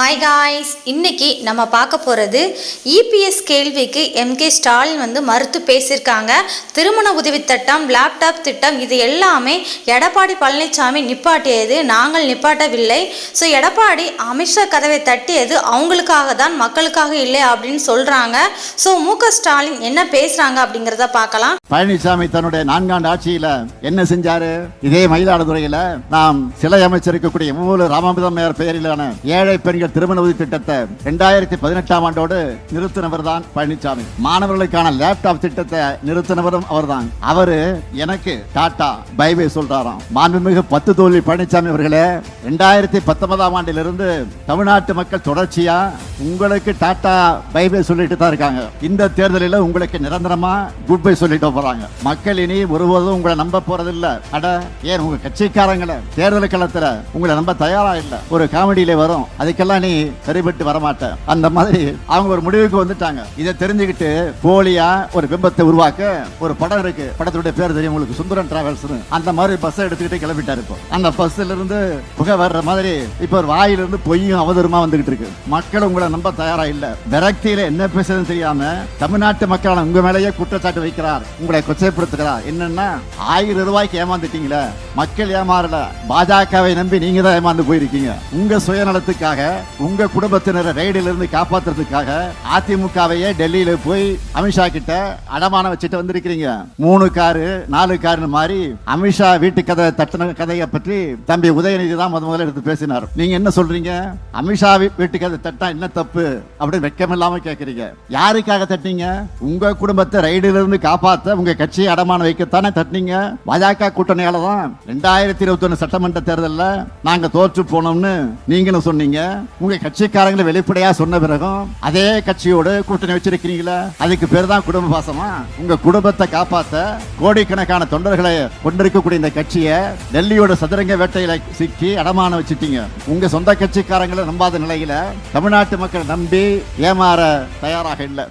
Hi guys இன்னைக்கு நம்ம பார்க்க போகிறது இபிஎஸ் கேள்விக்கு எம்கே ஸ்டாலின் வந்து மறுத்து பேசியிருக்காங்க. திருமண உதவி திட்டம் லேப்டாப் திட்டம் இது எல்லாமே எடப்பாடி பழனிசாமி நிப்பாட்டியது நாங்கள் நிப்பாட்டவில்லை. ஸோ எடப்பாடி அமித்ஷா கதவை தட்டியது அவங்களுக்காக தான் மக்களுக்காக இல்லை அப்படின்னு சொல்கிறாங்க ஸோ மு ஸ்டாலின் என்ன பேசுகிறாங்க அப்படிங்கிறத பார்க்கலாம். பழனிசாமி தன்னுடைய நான்காண்டு ஆட்சியில் என்ன செஞ்சாரு? இதே மயிலாடுதுறையில் நாம் சிலை அமைச்சிருக்கக்கூடிய மூல ராமாமிர்தம் பெயரிலான ஏழை பெண்கள் திருமண உதவி திட்டத்தை இரண்டாயிரத்தி பதினெட்டாம் ஆண்டோடு நிறுத்தினவர் தான் பழனிசாமி மாணவர்களுக்கான லேப்டாப் திட்டத்தை நிறுத்தினவரும் அவர்தான். அவரு எனக்கு டாடா பைபை சொல்றாராம். மாண்புமிகு பத்து தோல்வி பழனிசாமி அவர்களே இரண்டாயிரத்தி பத்தொன்பதாம் ஆண்டிலிருந்து தமிழ்நாட்டு மக்கள் தொடர்ச்சியா உங்களுக்கு டாடா பை சொல்லிட்டு தான் இருக்காங்க. இந்த தேர்தலில் உங்களுக்கு நிரந்தரமா குட் பை சொல்லிட்டு போறாங்க. மக்கள் இனி ஒருபோதும் உங்களை நம்ப போறதில்ல. அட ஏன் உங்க கட்சிக்காரங்களை தேர்தல் களத்துல உங்களை நம்ப தயாரா இல்ல? ஒரு காமெடியில வரும். அதுக்கெல்லாம் நீ சரிபட்டு வரமாட்ட. அந்த மாதிரி அவங்க ஒரு முடிவுக்கு வந்துட்டாங்க. இதை தெரிஞ்சுக்கிட்டு போலியா ஒரு பிம்பத்தை உருவாக்க ஒரு படம் இருக்கு. படத்துடைய பேர் தெரியும் உங்களுக்கு. சுந்தரன் டிராவல்ஸ் அந்த மாதிரி பஸ் எடுத்துக்கிட்டு கிளம்பிட்டாரு இப்போ. அந்த பஸ்ல இருந்து புகை வர்ற மாதிரி இப்போ ஒரு வாயிலிருந்து பொய்யும் அவதூறுமா வந்துகிட்டு இருக்கு. மக்கள் உங்களை உங்களை நம்ப தயாரா இல்ல விரக்தியில என்ன பேசுறதுன்னு தெரியாம தமிழ்நாட்டு மக்களான உங்க மேலேயே குற்றச்சாட்டு வைக்கிறார். உங்களை கொச்சைப்படுத்துகிறார். என்னன்னா ஆயிரம் ரூபாய்க்கு ஏமாந்துட்டீங்களே. மக்கள் ஏமாறல. பாஜகவை நம்பி நீங்க தான் ஏமாந்து போயிருக்கீங்க. உங்க சுயநலத்துக்காக உங்க குடும்பத்தினரை ரைடில இருந்து காப்பாத்துறதுக்காக அதிமுகவையே டெல்லியில போய் அமித்ஷா கிட்ட அடமானம் வச்சுட்டு வந்திருக்கிறீங்க. மூணு காரு நாலு காருன்னு மாதிரி அமித்ஷா வீட்டு கதை தட்டின கதையை பற்றி தம்பி உதயநிதி தான் முத முதல்ல எடுத்து பேசினார். நீங்க என்ன சொல்றீங்க? அமித்ஷா வீட்டு கதை தட்டா என்ன தப்பு அப்படின்னு வெக்கமில்லாம கேட்குறீங்க கேக்குறீங்க. யாருக்காக தட்டினீங்க? உங்க குடும்பத்தை ரைடில இருந்து காப்பாத்த உங்க கட்சியை அடமானம் வைக்கத்தானே தட்டினீங்க? பாஜக கூட்டணியால தான் ரெண்டாயிரத்தி இருபத்தி ஒண்ணு சட்டமன்ற தேர்தலில் நாங்க தோற்று போனோம்னு நீங்களும் சொன்னீங்க. உங்க கட்சிக்காரங்களை வெளிப்படையா சொன்ன பிறகும் அதே கட்சியோடு கூட்டணி வச்சிருக்கிறீங்களா அதுக்கு பேர் தான் குடும்ப பாசமா? உங்க குடும்பத்தை காப்பாத்த கோடிக்கணக்கான தொண்டர்களை கொண்டிருக்கக்கூடிய இந்த கட்சியை டெல்லியோட சதுரங்க வேட்டையில சிக்கி அடமானம் வச்சுட்டீங்க. உங்க சொந்த கட்சிக்காரங்களை நம்பாத நிலையில தமிழ்நாட்டு மக்களை நம்பி ஏமாற தயாராக இல்லை.